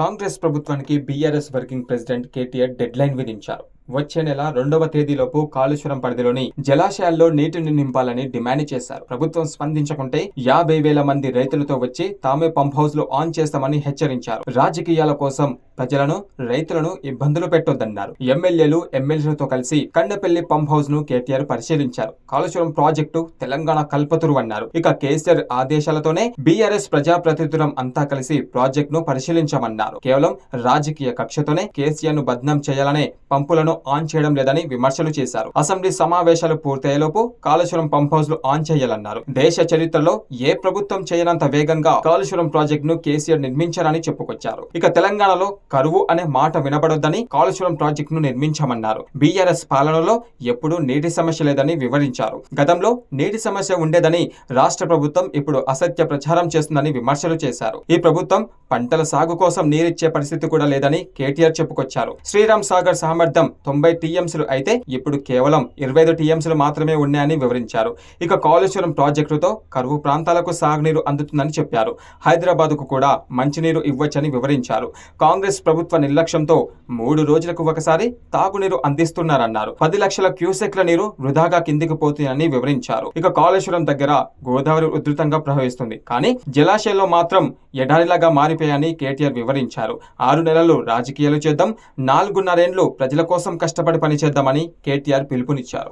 కాంగ్రెస్ ప్రభుత్వానికి BRS working president KTR deadline విధించారు. వచ్చే నెల రెండవ తేదీలోపు కాళేశ్వరం పరిధిలోని జలాశయాల్లో నీటిని నింపాలని డిమాండ్ చేశారు. ప్రభుత్వం స్పందించకుంటే యాభై వేల మంది రైతులతో వచ్చి తామే పంప్ హౌస్లో ఆన్ చేస్తామని హెచ్చరించారు. రాజకీయాల కోసం ప్రజలను రైతులను ఇబ్బందులు పెట్టొద్దన్నారు. ఎమ్మెల్యేలు ఎమ్మెల్యేలతో కలిసి కండపల్లి పంప్ హౌస్ను కేటీఆర్ పరిశీలించారు. కాళేశ్వరం ప్రాజెక్టు తెలంగాణ కల్పతురు అన్నారు. ఇక కేసీఆర్ ఆదేశాలతోనే బీఆర్ఎస్ ప్రజాప్రతినిధులం అంతా కలిసి ప్రాజెక్ట్ను పరిశీలించామన్నారు. కేవలం రాజకీయ కక్షతోనే కేసీఆర్ను బద్నాం చేయాలనే పంపులను ఆన్ చేయడం లేదని విమర్శలు చేశారు. అసెంబ్లీ సమావేశాలు పూర్తయ్యేలోపు కాళేశ్వరం పంప్ హౌస్లు ఆన్ చేయాలన్నారు. దేశ చరిత్రలో ఏ ప్రభుత్వం చేయనంత వేగంగా కాళేశ్వరం ప్రాజెక్ట్ను కేసీఆర్ నిర్మించారని చెప్పుకొచ్చారు. ఇక తెలంగాణలో కరువు అనే మాట వినబడొద్దని కాళేశ్వరం ప్రాజెక్ట్ను నిర్మించామన్నారు. బీఆర్ఎస్ పాలనలో ఎప్పుడూ నీటి సమస్య లేదని వివరించారు. గతంలో నీటి సమస్య ఉండేదని రాష్ట్ర ప్రభుత్వం ఇప్పుడు అసత్య ప్రచారం చేస్తుందని విమర్శలు చేశారు. ఈ ప్రభుత్వం పంటల సాగు కోసం నీరిచ్చే పరిస్థితి కూడా లేదని కేటీఆర్ చెప్పుకొచ్చారు. శ్రీరామ్ సాగర్ సామర్థ్యం తొంభై టీఎంసీలు అయితే ఇప్పుడు కేవలం ఇరవై ఐదు టీఎంసీలు మాత్రమే ఉన్నాయని వివరించారు. ఇక కాళేశ్వరం ప్రాజెక్టుతో కరువు ప్రాంతాలకు సాగునీరు అందుతుందని చెప్పారు. హైదరాబాద్కు కూడా మంచినీరు ఇవ్వచ్చని వివరించారు. కాంగ్రెస్ ప్రభుత్వ నిర్లక్ష్యంతో మూడు రోజులకు ఒకసారి తాగునీరు అందిస్తున్నారన్నారు. పది లక్షల క్యూసెక్ల నీరు వృధాగా కిందికి పోతుందని వివరించారు. ఇక కాళేశ్వరం దగ్గర గోదావరి ఉధృతంగా ప్రవహిస్తుంది. కానీ జలాశయంలో మాత్రం ఎడారిలాగా మారిపోయాయని కేటీఆర్ వివరించారు. ఆరు నెలలు రాజకీయాలు చేద్దాం నాలుగున్నరేండ్లు ప్రజల కోసం కష్టపడి పనిచేద్దామని కేటీఆర్ పిలుపునిచ్చారు.